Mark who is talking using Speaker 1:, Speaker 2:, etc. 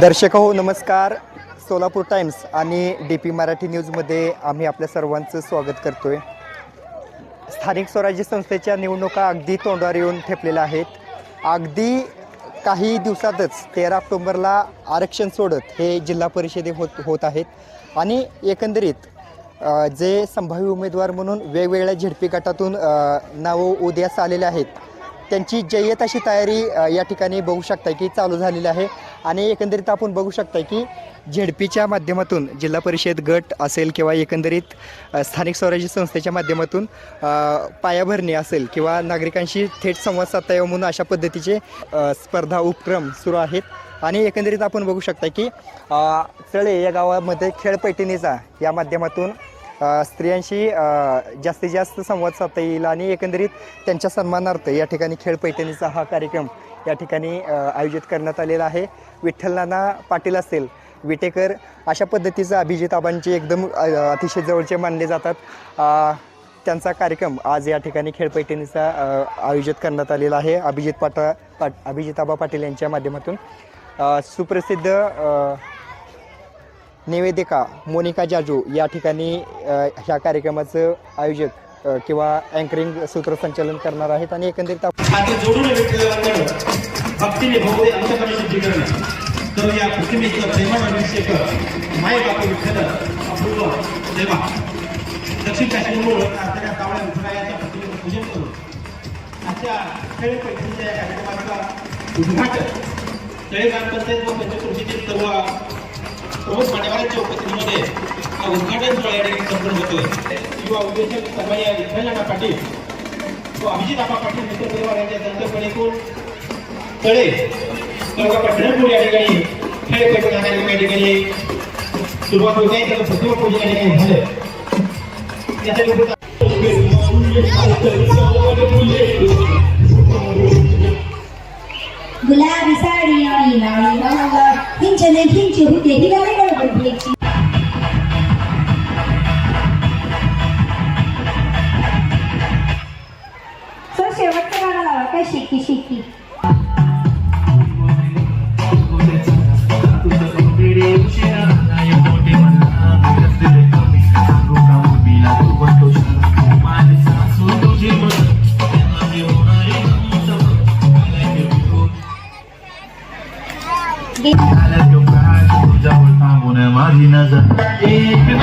Speaker 1: दर्शक हो नमस्कार. सोलापूर टाइम्स आणि डी पी मराठी न्यूजमध्ये आम्ही आपल्या सर्वांचं स्वागत करतो आहे स्थानिक स्वराज्य संस्थेच्या निवडणुका अगदी तोंडावर येऊन ठेपलेल्या आहेत. अगदी काही दिवसातच तेरा ऑक्टोंबरला आरक्षण सोडत हे जिल्हा परिषदे होत होत आहेत. आणि एकंदरीत जे संभाव्य उमेदवार म्हणून वेगवेगळ्या झेडपी गटातून नावं उदयास आलेले आहेत. त्यांची जय्यत अशी तयारी या ठिकाणी बघू शकताय की चालू झालेली आहे. आणि एकंदरीत आपण बघू शकताय की झेडपीच्या माध्यमातून जिल्हा परिषद गट असेल किंवा एकंदरीत स्थानिक स्वराज्य संस्थेच्या माध्यमातून पायाभरणी असेल किंवा नागरिकांशी थेट संवाद साधता यावं म्हणून अशा पद्धतीचे स्पर्धा उपक्रम सुरू आहेत. आणि एकंदरीत आपण बघू शकता की चळे या गावामध्ये खेळ पैठणीचा या माध्यमातून स्त्रियांशी जास्तीत जास्त संवाद साधता येईल आणि एकंदरीत त्यांच्या सन्मानार्थ या ठिकाणी खेळ पैठणीचा हा कार्यक्रम या ठिकाणी आयोजित करण्यात आलेला आहे. विठ्ठल नाना पाटील असेल विटेकर अशा पद्धतीचं अभिजित आबांचे एकदम अतिशय जवळचे मानले जातात. त्यांचा कार्यक्रम आज या ठिकाणी खेळ पैठणीचा आयोजित करण्यात आलेला आहे. अभिजित पाटा पाट अभिजित आबा पाटील यांच्या माध्यमातून. सुप्रसिद्ध निवेदिका मोनिका जाजू या ठिकाणी ह्या कार्यक्रमाचं आयोजक किंवा अँकरिंग सूत्रसंचालन करणार आहेत आणि एकंदरीत
Speaker 2: दक्षिण कावळ्या प्रतिमेचं पूजन करून खेळ पैठणीच्या या कार्यक्रमाचा उद्घाटन. व पंचकृषीतील सर्व प्रमुख मान्यवरांच्या उपस्थितीमध्ये हा उद्घाटन सोहळा या ठिकाणी संपन्न होतोय. युवा उद्योजक सर्वया विठ्ठल पाटील व अभिजित आपा पाटील मित्र परिवार यांच्या संकल्पनेतून तळे तालुका पंढरपूर या ठिकाणी खेळ पैठण हा कार्यक्रम या ठिकाणी सुरुवात होते त्याचं प्रतिमा पूजन या ठिकाणी झालं त्यासाठी
Speaker 3: गुलाबी साडी आणि लाल वाला हिंचने होते ही गाणी बरोबर भेटची सर शेवटचं गाणं लावा काय शिकी शिकी
Speaker 4: माझी नजर You.